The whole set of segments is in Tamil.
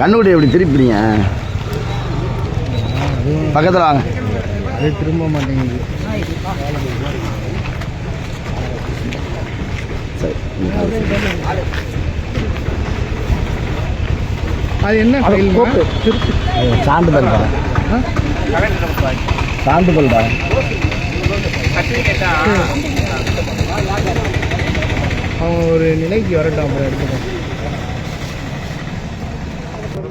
கண்ணுக்குட்டி எப்படி திருப்பிறீங்க பக்கத்தில் வாங்க. அது திரும்ப மாட்டேங்குது. அது என்ன சான்றிதழ் தான் சான்றிதழ் தான் அவன் ஒரு நிலைக்கு வரட்டும் அப்புறம் எடுத்துக்கலாம்.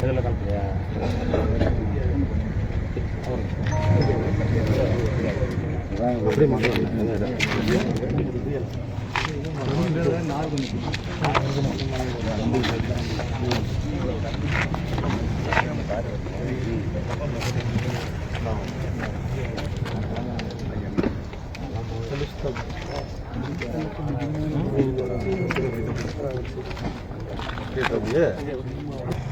இதில் கலப்பியா எப்படி Thank you. 그래서 위에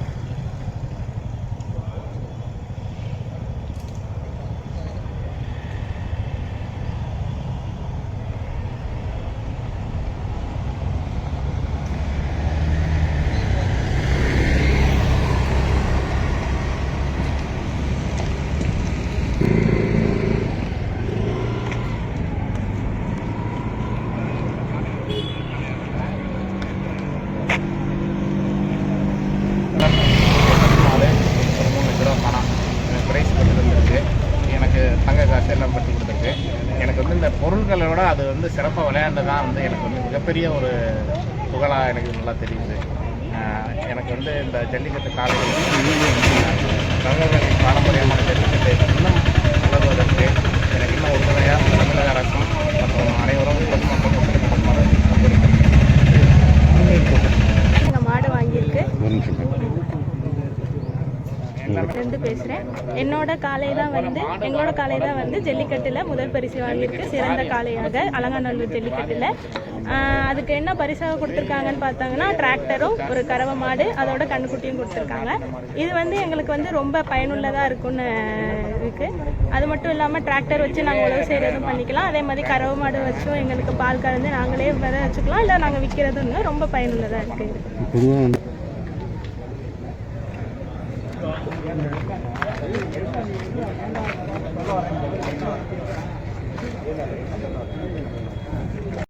கொடுத்துருக்கு. எனக்கு தங்க காசு எல்லாம் பற்றி கொடுத்துருக்கு. எனக்கு வந்து இந்த பொருட்களை விட அது வந்து சிறப்பாக விளையாண்டு தான் வந்து எனக்கு வந்து மிகப்பெரிய ஒரு புகழாக எனக்கு நல்லா தெரியுது. எனக்கு வந்து இந்த ஜல்லிக்கட்டு காலையில் தமிழர்களின் பாரம்பரியமான ஜல்லிக்கட்டு இன்னும் வளர்வதற்கு எனக்கு இன்னும் உறுதுணையாக ரெண்டு பேசுகிறேன் என்னோட காளை தான் வந்து எங்களோட காலை தான் வந்து ஜல்லிக்கட்டில் முதல் பரிசு வாங்கியிருக்கு. சிறந்த காளையாக அலங்காநல்லூர் ஜல்லிக்கட்டில். அதுக்கு என்ன பரிசாக கொடுத்துருக்காங்கன்னு பார்த்தாங்கன்னா டிராக்டரும் ஒரு கறவை மாடு அதோட கண்ணுக்குட்டியும் கொடுத்துருக்காங்க. இது வந்து எங்களுக்கு வந்து ரொம்ப பயனுள்ளதாக இருக்கும்னு இருக்கு. அது மட்டும் இல்லாமல் டிராக்டர் வச்சு நாங்கள் உழவு செய்கிறதும் பண்ணிக்கலாம். அதே மாதிரி கறவை மாடு வச்சும் எங்களுக்கு பால் கறந்து நாங்களே வித வச்சுக்கலாம். இல்லை நாங்கள் விற்கிறதும் ரொம்ப பயனுள்ளதாக இருக்குது 没事，你过来，过来，过来，过来，过来。